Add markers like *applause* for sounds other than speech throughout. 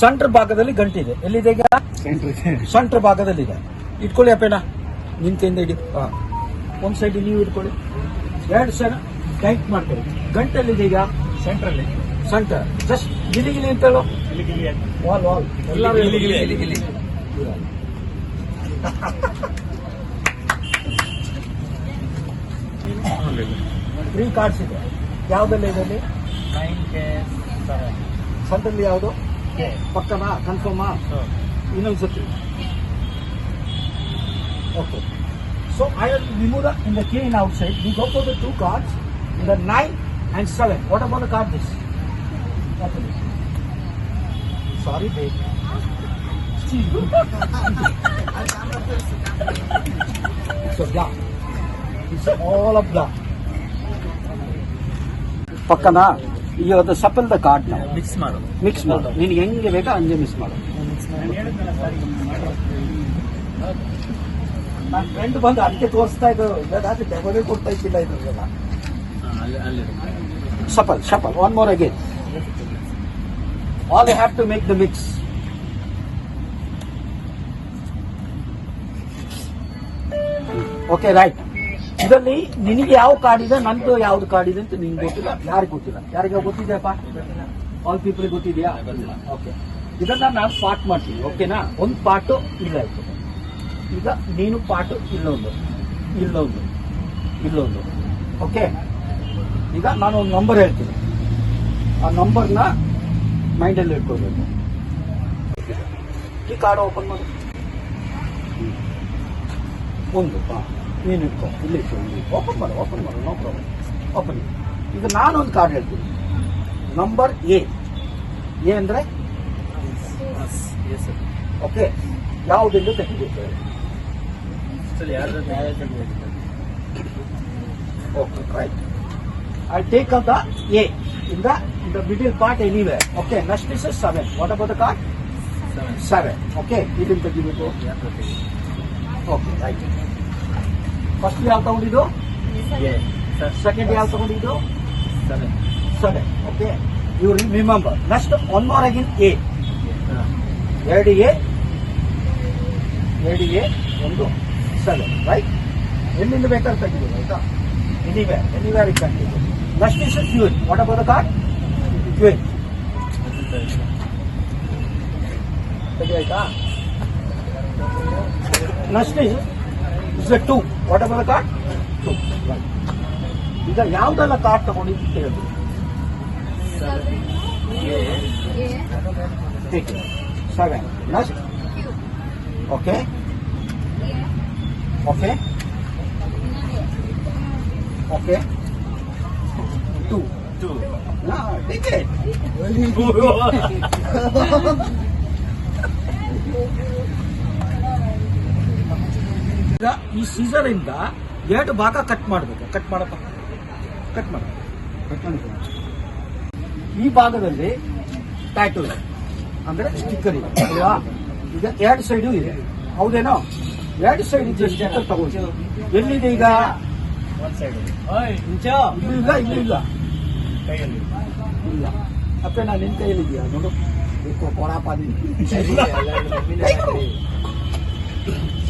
Centre ಭಾಗದಲ್ಲಿ ಗಂಟಿದೆ. ಎಲ್ಲಿದೆ ಈಗ? ಸೆಂಟ್ರ್ ಭಾಗದಲ್ಲಿದೆ ಇಟ್ಕೊಳ್ಳಿ ಅಪ್ಪೇನ ನಿನ್ ಹಿಡಿ. ಇಡಿ ಹಾ. ಒಂದ್ ಸೈಡ್ ನೀವು ಇಟ್ಕೊಳ್ಳಿ. ಎರಡು ಸರ್ ಟೈಟ್ ಮಾಡ್ಕೊಳ್ಳಿ. ಗಂಟಲ್ಲಿದೆ ಈಗ? ಸೆಂಟ್ರಲ್ಲಿ ಸೆಂಟರ್ ಜಸ್ಟ್ ಗಿಲಿ ಗಿಲಿ ಅಂತ ಹೇಳು. ವಾಲ್ ವಾಲ್. ಎಲ್ಲ. ತ್ರೀ ಕಾರ್ಡ್ಸ್ ಇದೆ. ಯಾವ್ದಲ್ಲ ಇದೆ ಅಲ್ಲಿ? ನೈನ್ ಕೆ ಸೆಂಟ್ರಲ್ಲಿ ಯಾವುದು? ಪಕ್ಕನಾ ಕನ್ಫರ್ಮಾ ಇನ್ನೊಂದ್ಸತಿ okay so I will remove the in the K in outside we go for the two cards in the nine and seven what about the card this sorry back So black. It's all of black. ಪಕ್ಕನಾ ಈಗ ಅದು shuffle the card ನಾವು mix ಮಾಡು mix ಮಾಡು ನೀನು ಹೆಂಗೆ ಬೇಕೋ ಹಂಗೆ mix ಮಾಡು ನನ್ನ ಫ್ರೆಂಡ್ ಬಂದು ಅದಕ್ಕೆ ತೋರಿಸ್ತಾ ಇದ್ರು. ಇದಾದ್ರೆ ಡೆಮೋನೇ ಕೊಡ್ತಾ ಇದ್ದಿಲ್ಲ ಅಲ್ಲಿ shuffle shuffle one more again all you have to make the mix okay right ಇದರಲ್ಲಿ ನಿನಗೆ ಯಾವ ಕಾರ್ಡ್ ಇದೆ, ನಂದು ಯಾವ್ದು ಕಾರ್ಡ್ ಇದೆ ಅಂತ ನಿನ್ಗೆ ಗೊತ್ತಿಲ್ಲ. ಯಾರಿಗೆ ಗೊತ್ತಿಲ್ಲ? ಯಾರಿಗೆ ಗೊತ್ತಿದೆಯಪ್ಪ? ಆಲ್ ಪೀಪಲ್ ಗೊತ್ತಿದೆಯಾ? ಓಕೆ ಇದನ್ನ ನಾನು ಪಾರ್ಟ್ ಮಾಡ್ತೀನಿ. ಓಕೆನಾ ಒಂದು ಪಾರ್ಟು ಇಲ್ಲಾಯ್ತು ಈಗ ನೀನು ಪಾರ್ಟ್ ಇಲ್ಲೊಂದು. ಇಲ್ಲೊಂದು. ಇಲ್ಲೊಂದು. ಓಕೆ ಈಗ ನಾನು ಒಂದು ನಂಬರ್ ಹೇಳ್ತೀನಿ. ಆ ನಂಬರ್ನ ಮೈಂಡಲ್ಲಿ ಇಟ್ಕೋಬೇಕು. ಈ ಕಾರ್ಡ್ ಓಪನ್ ಮಾಡಿ. ಒಂದು ನೀನು ಕಾ ಇಲ್ಲಿ ಓಪನ್ ಮಾಡು ಓಪನ್ ಮಾಡು ನೋ ಪ್ರಾಬ್ಲಮ್ ಓಪನ್ ಮಾಡು ಈಗ ನಾನು ಒಂದು ಕಾರ್ಡ್ ಹೇಳ್ತೀನಿ. ನಂಬರ್ ಎ ಎ ಅಂದರೆ? ಎಸ್ ಓಕೆ ಯಾವುದಿಲ್ಲ ತೆಗಿಬೇಕು ಸರಿ ಯಾರಾದ್ರೂ ಮ್ಯಾರೇಜನ್ನು okay right I take all the A ಇಂದ the middle part anywhere okay next is yes what about the card seven okay middle ತೆಗಿಬೇಕು ಓಕೆ ತ್ಯಾಂಕ್ ಫಸ್ಟ್ ಯಾವ ತಗೊಂಡಿದ್ದು? ಸೆಕೆಂಡ್ ಯಾವ ತಗೊಂಡಿದ್ದು? Seven okay you remember next one more again A ಎರಡು A ಎರಡು A ಒಂದು. Seven right ಎಲ್ಲಿಂದ ಬೇಕಾದ್ರೆ ತೆಗಿಬೋದು ಆಯ್ತಾ? Anywhere anywhere it continue next is queen what about the card ತೆಗಿ ಆಯ್ತಾ? Next is is two what about the card two ಈಗ ಯಾವ್ದೆಲ್ಲ ಕಾರ್ಡ್ ತಗೊಂಡಿದ್ದು ಅಂತ ಹೇಳ್ಬೋದು Take it. Seven. Next. Okay. Okay. Okay. Two. Two No, take it. ಈಗ ಈ season ಇಂದ ಎರಡು ಭಾಗ ಕಟ್ ಮಾಡಬೇಕು. ಕಟ್ ಮಾಡಪ್ಪ. ಕಟ್ ಮಾಡ. ಈ ಭಾಗದಲ್ಲಿ ಟ್ಯಾಟೂ ಇದೆ. ಅಂದ್ರೆ ಸ್ಟಿಕ್ಕರ್ ಇದೆ. ಅಲ್ವಾ? ಈಗ ಎರಡು ಸೈಡು ಇದೆ. ಹೌದೇನೋ? ಎರಡು ಸೈಡ್ ಇದೆ ಸ್ಟಿಕ್ಕರ್ ತಗೊಂಡು ಎಲ್ಲಿದೆ ಈಗ? ಇಲ್ಲೂ ಇಲ್ಲ ಇಲ್ಲೂ ಇಲ್ಲ. ಅಪ್ಪ ನಾನು ನಿನ್ ಕೈಯಲ್ಲಿದ್ಯಾ ನೋಡು. ಕೊಡಪ್ಪ *laughs*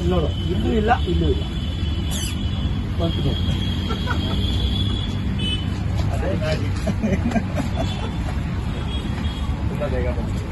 ನೋಡು ಇಲ್ಲೂ ಇಲ್ಲ ಇಲ್ಲೂ ಇಲ್ಲ ಬಂತು ನೋಡು. ಅದೇ ಮ್ಯಾಜಿಕ್ ತುಂಬಾ ಬೇಗ ಬಂತು